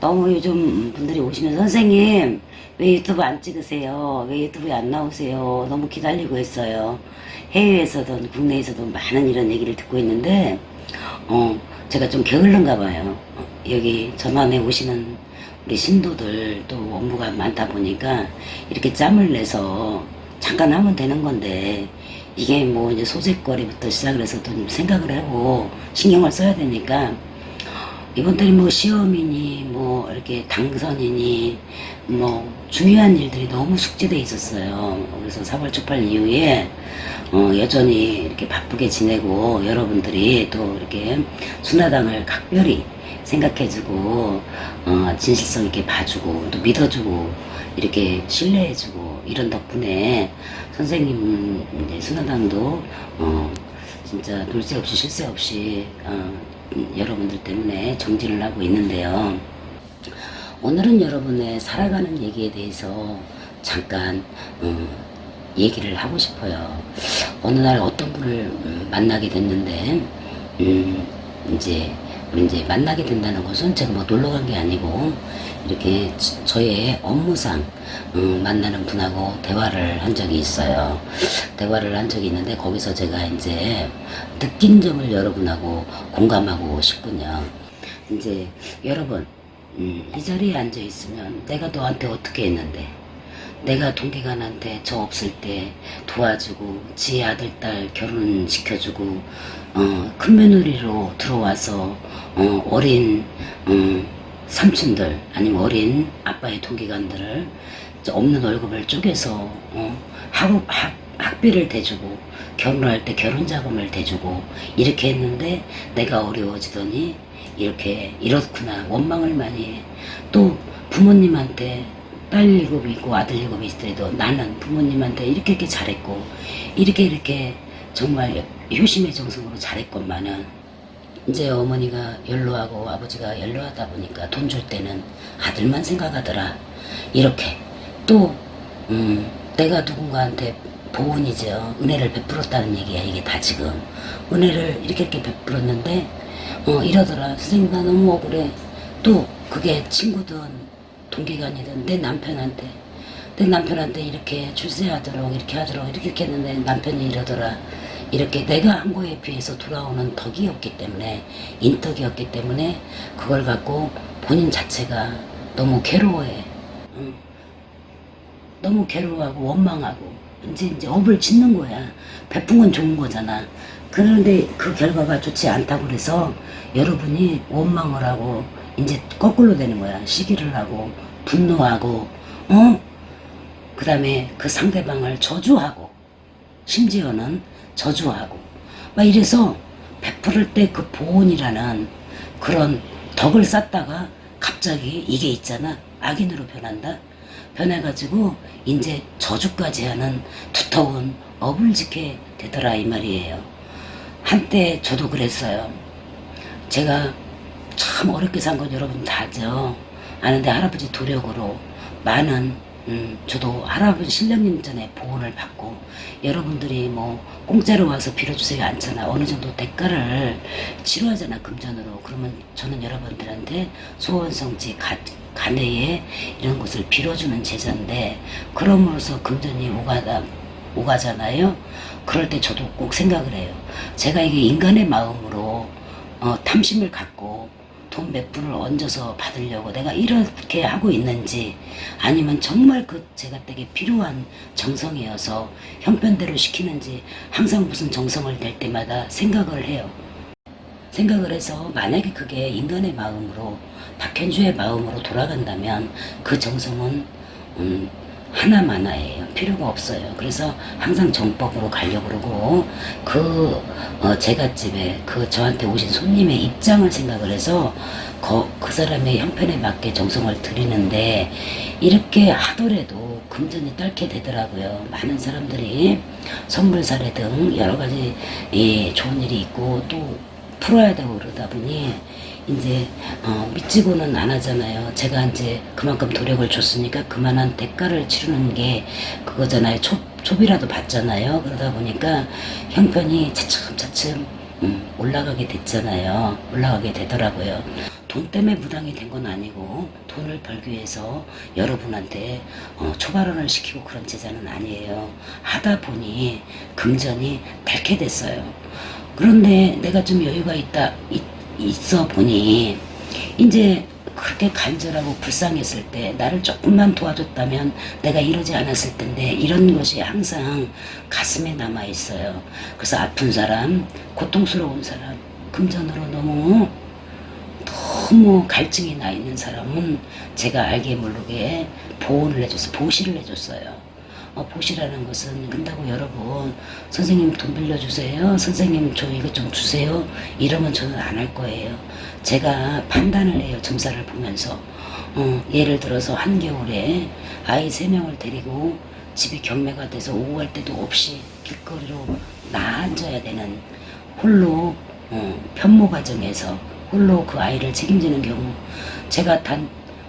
너무 요즘 분들이 오시면 선생님 왜 유튜브 안 찍으세요? 왜 유튜브에 안 나오세요? 너무 기다리고 있어요. 해외에서든 국내에서든 많은 이런 얘기를 듣고 있는데 어 제가 좀 게을른가 봐요. 어, 여기 전환에 오시는 우리 신도들 또 업무가 많다 보니까 이렇게 짬을 내서 잠깐 하면 되는 건데 이게 뭐 이제 소재거리부터 시작을 해서 좀 생각을 하고 신경을 써야 되니까 이번들이 뭐 시험이니 뭐 이렇게 당선이니 뭐 중요한 일들이 너무 숙제돼 있었어요. 그래서 4월 초팔 이후에 어 여전히 이렇게 바쁘게 지내고 여러분들이 또 이렇게 순화당을 각별히 생각해주고 어 진실성 있게 봐주고 또 믿어주고 이렇게 신뢰해주고 이런 덕분에 선생님 이제 순화당도 어 진짜 돌쇠 없이 실세 없이 어, 음, 여러분들 때문에 정진을 하고 있는데요. 오늘은 여러분의 살아가는 얘기에 대해서 잠깐 어, 얘기를 하고 싶어요. 어느 날 어떤 분을 음, 만나게 됐는데 음, 이제 이제 만나게 된다는 것은 제가 뭐 놀러 간 게 아니고 이렇게 저- 저의 업무상 음, 만나는 분하고 대화를 한 적이 있어요. 대화를 한 적이 있는데 거기서 제가 이제 느낀 점을 여러분하고 공감하고 싶군요. 이제 여러분 음, 이 자리에 앉아 있으면 내가 너한테 어떻게 했는데 내가 동기간한테 저 없을 때 도와주고 지 아들 딸 결혼 시켜주고 어, 큰 며느리로 들어와서 어, 어린 음, 삼촌들 아니면 어린 아빠의 동기간들을 저 없는 월급을 쪼개서 어, 학업 학, 학비를 대주고 결혼할 때 결혼 자금을 대주고 이렇게 했는데 내가 어려워지더니 이렇게 이렇구나 원망을 많이 해. 또 부모님한테 딸 일곱이 있고 아들 일곱이 있더라도 나는 부모님한테 이렇게 이렇게 잘했고 이렇게 이렇게 정말 효심의 정성으로 잘했건만은 이제 어머니가 연로하고 아버지가 연로하다 보니까 돈 줄 때는 아들만 생각하더라. 이렇게 또 음, 내가 누군가한테 보은이죠. 은혜를 베풀었다는 얘기야 이게 다 지금. 은혜를 이렇게 이렇게 베풀었는데 어 이러더라. 선생님 나 너무 억울해. 또 그게 친구든 동기간이든 내 남편한테 내 남편한테 이렇게 출세하도록 이렇게 하도록 이렇게 이렇게 했는데 남편이 이러더라 이렇게 내가 한 거에 비해서 돌아오는 덕이 없기 때문에 인덕이었기 때문에 그걸 갖고 본인 자체가 너무 괴로워해 응. 너무 괴로워하고 원망하고 이제 이제 업을 짓는 거야. 베푼 건 좋은 거잖아. 그런데 그 결과가 좋지 않다고 그래서 여러분이 원망을 하고 이제 거꾸로 되는 거야. 시기를 하고 분노하고 어? 그 다음에 그 상대방을 저주하고 심지어는 저주하고 막 이래서 베풀을 때 그 보온이라는 그런 덕을 쌓다가 갑자기 이게 있잖아. 악인으로 변한다? 변해가지고 이제 저주까지 하는 두터운 업을 지게 되더라 이 말이에요. 한때 저도 그랬어요. 제가 참 어렵게 산 건 여러분 다죠? 아는데 할아버지 도력으로 많은 음, 저도 할아버지 신령님 전에 보호를 받고 여러분들이 뭐 공짜로 와서 빌어주세요 않잖아. 어느 정도 대가를 치료하잖아 금전으로. 그러면 저는 여러분들한테 소원성지 가, 가내에 이런 것을 빌어주는 제자인데 그럼으로써 금전이 오가다 오가잖아요. 그럴 때 저도 꼭 생각을 해요. 제가 이게 인간의 마음으로 어, 탐심을 갖고 돈몇 푼을 얹어서 받으려고 내가 이렇게 하고 있는지 아니면 정말 그 제가 되게 필요한 정성이어서 형편대로 시키는지 항상 무슨 정성을 낼 때마다 생각을 해요. 생각을 해서 만약에 그게 인간의 마음으로 박현주의 마음으로 돌아간다면 그 정성은 음, 하나만화예요. 필요가 없어요. 그래서 항상 정법으로 가려고 그러고 그 어, 제갓집에 그 저한테 오신 손님의 입장을 생각을 해서 거, 그 사람의 형편에 맞게 정성을 드리는데 이렇게 하더라도 금전이 딸게 되더라고요. 많은 사람들이 선물 사례 등 여러 가지 예, 좋은 일이 있고 또 풀어야 되고 그러다 보니 이제 어, 믿지고는 안 하잖아요. 제가 이제 그만큼 도력을 줬으니까 그만한 대가를 치르는 게 그거잖아요. 초, 초비라도 받잖아요. 그러다 보니까 형편이 차츰차츰 음, 올라가게 됐잖아요. 올라가게 되더라고요. 돈 때문에 무당이 된 건 아니고 돈을 벌기 위해서 여러분한테 어, 초발언을 시키고 그런 제자는 아니에요. 하다 보니 금전이 닳게 됐어요. 그런데 내가 좀 여유가 있다 있, 있어 보니 이제 그렇게 간절하고 불쌍했을 때 나를 조금만 도와줬다면 내가 이러지 않았을 텐데 이런 것이 항상 가슴에 남아 있어요. 그래서 아픈 사람, 고통스러운 사람, 금전으로 너무 너무 갈증이 나 있는 사람은 제가 알게 모르게 보호를 해줘서 보시를 해줬어요. 어, 보시라는 것은 근다고 여러분 선생님 돈 빌려주세요. 선생님 저 이거 좀 주세요. 이러면 저는 안 할 거예요. 제가 판단을 해요. 점사를 보면서 어, 예를 들어서 한겨울에 아이 세 명을 데리고 집이 경매가 돼서 오후 할 때도 없이 길거리로 나 앉아야 되는 홀로 어, 편모 가정에서 홀로 그 아이를 책임지는 경우 제가 단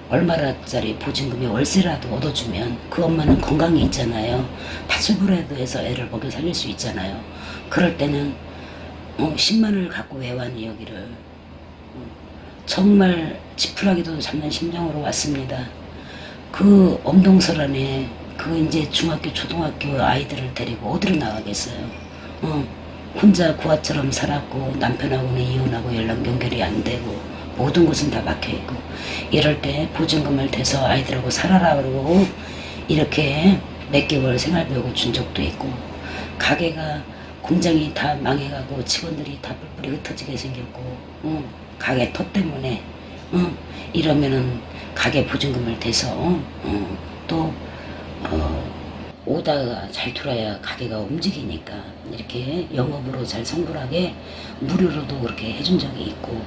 얼마짜리 보증금에 월세라도 얻어주면 그 엄마는 건강이 있잖아요. 다출부라도 해서 애를 먹여 살릴 수 있잖아요. 그럴 때는 어, 10만 원을 갖고 왜 왔니 여기를 어, 정말 지푸라기도 잡는 심정으로 왔습니다. 그 엄동설 안에 그 이제 중학교 초등학교 아이들을 데리고 어디로 나가겠어요. 어, 혼자 고아처럼 살았고 남편하고는 이혼하고 연락 연결이 안 되고 모든 곳은 다 막혀 있고 이럴 때 보증금을 대서 아이들하고 살아라 그러고 이렇게 몇 개월 생활비하고 준 적도 있고 가게가 공장이 다 망해가고 직원들이 다 뿔뿔이 흩어지게 생겼고 어, 가게 터 때문에 어, 이러면은 가게 보증금을 대서 어, 또 어, 오다가 잘 돌아야 가게가 움직이니까 이렇게 영업으로 잘 성불하게 무료로도 그렇게 해준 적이 있고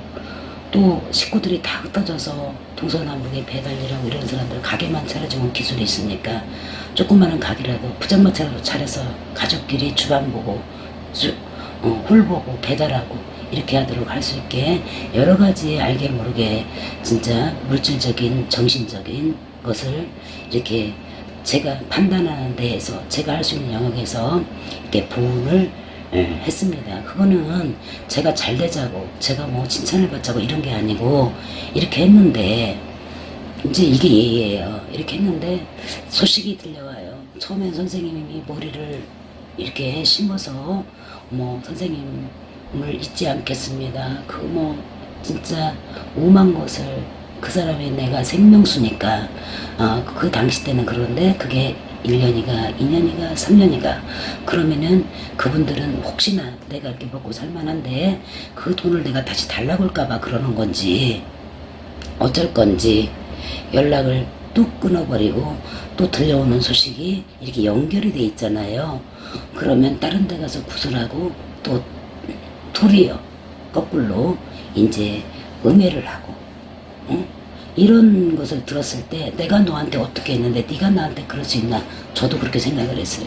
또 식구들이 다 흩어져서 동서남북에 배달 일하고 이런 사람들 가게만 차려주면 기술이 있으니까 조그마한 가게라도 부장마차라도 차려서 가족끼리 주방 보고 주, 어, 홀 보고 배달하고 이렇게 하도록 할 수 있게 여러 가지 알게 모르게 진짜 물질적인 정신적인 것을 이렇게 제가 판단하는 데에서 제가 할 수 있는 영역에서 이렇게 보훈을 예, 했습니다. 그거는 제가 잘 되자고 제가 뭐 칭찬을 받자고 이런 게 아니고 이렇게 했는데 이제 이게 예의예요. 이렇게 했는데 소식이 들려와요. 처음엔 선생님이 머리를 이렇게 심어서 뭐 선생님을 잊지 않겠습니다. 그 뭐 진짜 오만 것을 그 사람이 내가 생명수니까 어, 그 당시 때는 그런데 그게 1년이가 2년이가 3년이가 그러면은 그분들은 혹시나 내가 이렇게 먹고 살만한데 그 돈을 내가 다시 달라고 할까봐 그러는 건지 어쩔 건지 연락을 뚝 끊어버리고 또 들려오는 소식이 이렇게 연결이 돼 있잖아요. 그러면 다른 데 가서 구슬하고 또 도리어 거꾸로 이제 음해를 하고 응? 이런 것을 들었을 때 내가 너한테 어떻게 했는데 네가 나한테 그럴 수 있나 저도 그렇게 생각을 했어요.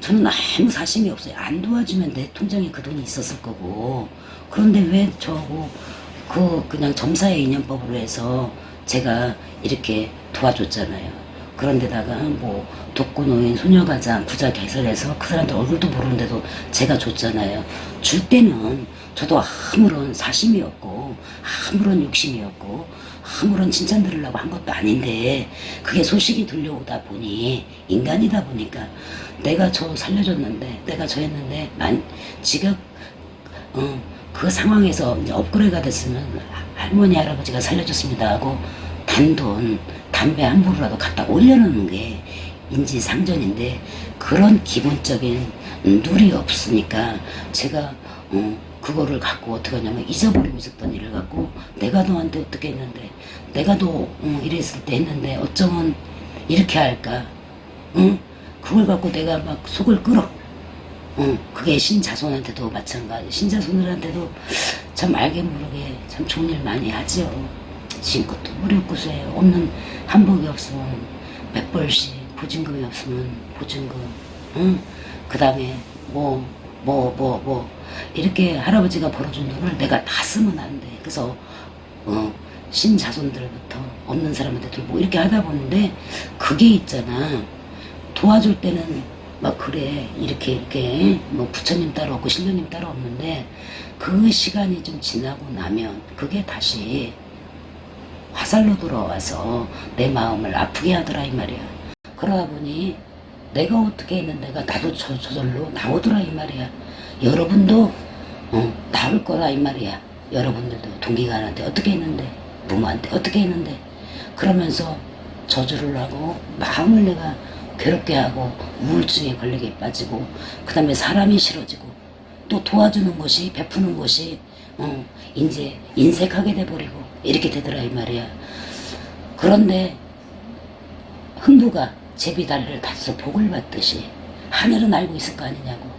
저는 아무 사심이 없어요. 안 도와주면 내 통장에 그 돈이 있었을 거고 그런데 왜 저하고 그 그냥 점사의 인연법으로 해서 제가 이렇게 도와줬잖아요. 그런 데다가 뭐 독거노인 소녀가장 부자 개설해서 그 사람들 얼굴도 모르는데도 제가 줬잖아요. 줄 때는 저도 아무런 사심이 없고 아무런 욕심이 없고 아무런 칭찬 들으려고 한 것도 아닌데 그게 소식이 들려오다 보니 인간이다 보니까 내가 저 살려줬는데 내가 저 했는데 만 지가 어, 그 상황에서 업그레이드가 됐으면 할머니 할아버지가 살려줬습니다 하고 단돈 담배 한 부루라도 갖다 올려놓는 게 인지상전인데 그런 기본적인 누리 없으니까 제가 어, 그거를 갖고 어떻게 하냐면 잊어버리고 있었던 일을 갖고 내가 너한테 어떻게 했는데 내가 너 어, 이랬을 때 했는데 어쩌면 이렇게 할까 응? 그걸 갖고 내가 막 속을 끓어 어, 그게 신자손한테도 마찬가지. 신자손들한테도 참 알게 모르게 참 좋은 일 많이 하 죠. 신것도 무료구세요. 없는 한복이 없으면 몇 벌씩, 보증금이 없으면 보증금, 응? 그 다음에 뭐, 뭐, 뭐, 뭐, 이렇게 할아버지가 벌어준 돈을 내가 다 쓰면 안 돼. 그래서, 어, 신자손들부터 없는 사람한테도 뭐 이렇게 하다 보는데 그게 있잖아. 도와줄 때는 막 그래 이렇게 이렇게 뭐 부처님 따로 없고 신령님 따로 없는데 그 시간이 좀 지나고 나면 그게 다시 화살로 돌아와서 내 마음을 아프게 하더라 이 말이야. 그러다 보니 내가 어떻게 했는데가 나도 저, 저절로 나오더라 이 말이야. 여러분도 어, 나올 거라 이 말이야. 여러분들도 동기간한테 어떻게 했는데 부모한테 어떻게 했는데 그러면서 저주를 하고 마음을 내가 괴롭게 하고 우울증에 걸리게 빠지고 그 다음에 사람이 싫어지고 또 도와주는 것이 베푸는 것이 어, 이제 인색하게 돼버리고 이렇게 되더라 이 말이야. 그런데 흥부가 제비다리를 다쳐서 복을 받듯이 하늘은 알고 있을 거 아니냐고.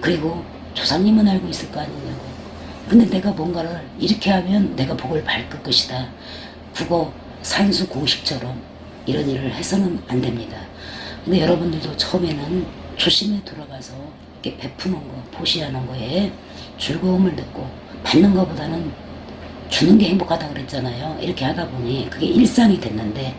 그리고 조상님은 알고 있을 거 아니냐고. 근데 내가 뭔가를 이렇게 하면 내가 복을 받을 것이다. 국어 산수 공식처럼 이런 일을 해서는 안 됩니다. 근데 여러분들도 처음에는 조심해 들어가서 이렇게 베푸는 거 보시하는 거에 즐거움을 느끼고 받는 것보다는 주는 게 행복하다 그랬잖아요. 이렇게 하다 보니 그게 일상이 됐는데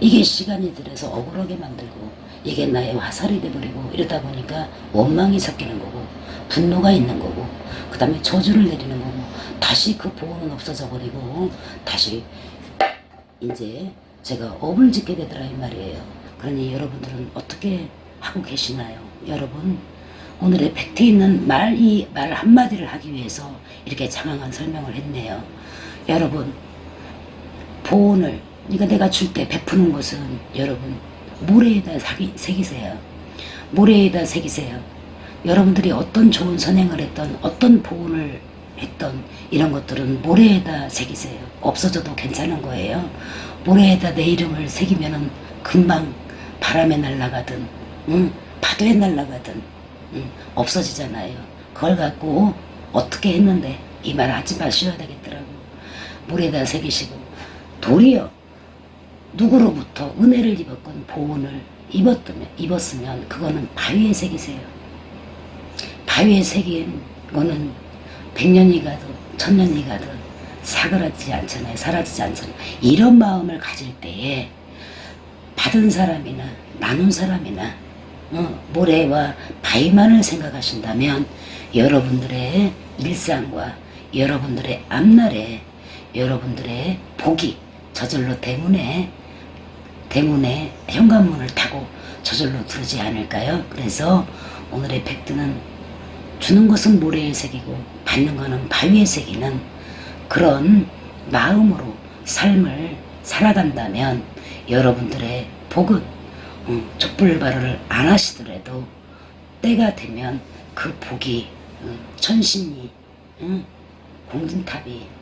이게 시간이 들어서 억울하게 만들고 이게 나의 화살이 돼버리고 이러다 보니까 원망이 섞이는 거고 분노가 있는 거고 그 다음에 저주를 내리는 거고 다시 그 보험은 없어져 버리고 다시 이제 제가 업을 짓게 되더라 이 말이에요. 그러니 여러분들은 어떻게 하고 계시나요? 여러분 오늘의 팩트 있는 말 이 말 한마디를 하기 위해서 이렇게 장황한 설명을 했네요. 여러분 보온을 그러니까 내가 줄 때 베푸는 것은 여러분 모래에다 사기, 새기세요. 모래에다 새기세요. 여러분들이 어떤 좋은 선행을 했던 어떤 보온을 했던 이런 것들은 모래에다 새기세요. 없어져도 괜찮은 거예요. 모래에다 내 이름을 새기면은 금방 바람에 날아가든 응, 파도에 날아가든 응, 없어지잖아요. 그걸 갖고 어떻게 했는데 이 말 하지 마셔야 되겠더라고. 물에다 새기시고 도리어 누구로부터 은혜를 입었건 보온을 입었으면, 입었으면 그거는 바위에 새기세요. 바위에 새긴 거는 백년이 가도 천년이 가도 사그라지지 않잖아요. 사라지지 않잖아요. 이런 마음을 가질 때에 받은 사람이나 나눈 사람이나 어, 모래와 바위만을 생각하신다면 여러분들의 일상과 여러분들의 앞날에 여러분들의 복이 저절로 대문에 대문에 현관문을 타고 저절로 들지 않을까요? 그래서 오늘의 팩트는 주는 것은 모래에 새기고 받는 것은 바위에 새기는 그런 마음으로 삶을 살아간다면 여러분들의 복은 음, 촛불발을 안 하시더라도 때가 되면 그 복이 음, 천신이 음, 공든탑이 음,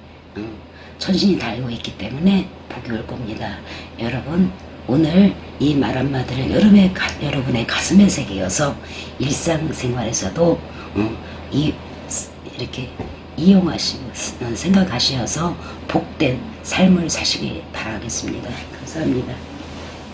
천신이 달고 있기 때문에 복이 올 겁니다. 여러분 오늘 이 말 한마디를 여러분의, 가, 여러분의 가슴에 새기어서 일상생활에서도 음, 이, 이렇게 이용하시고 어, 생각하시어서 복된 삶을 사시기 바라겠습니다. 감사합니다.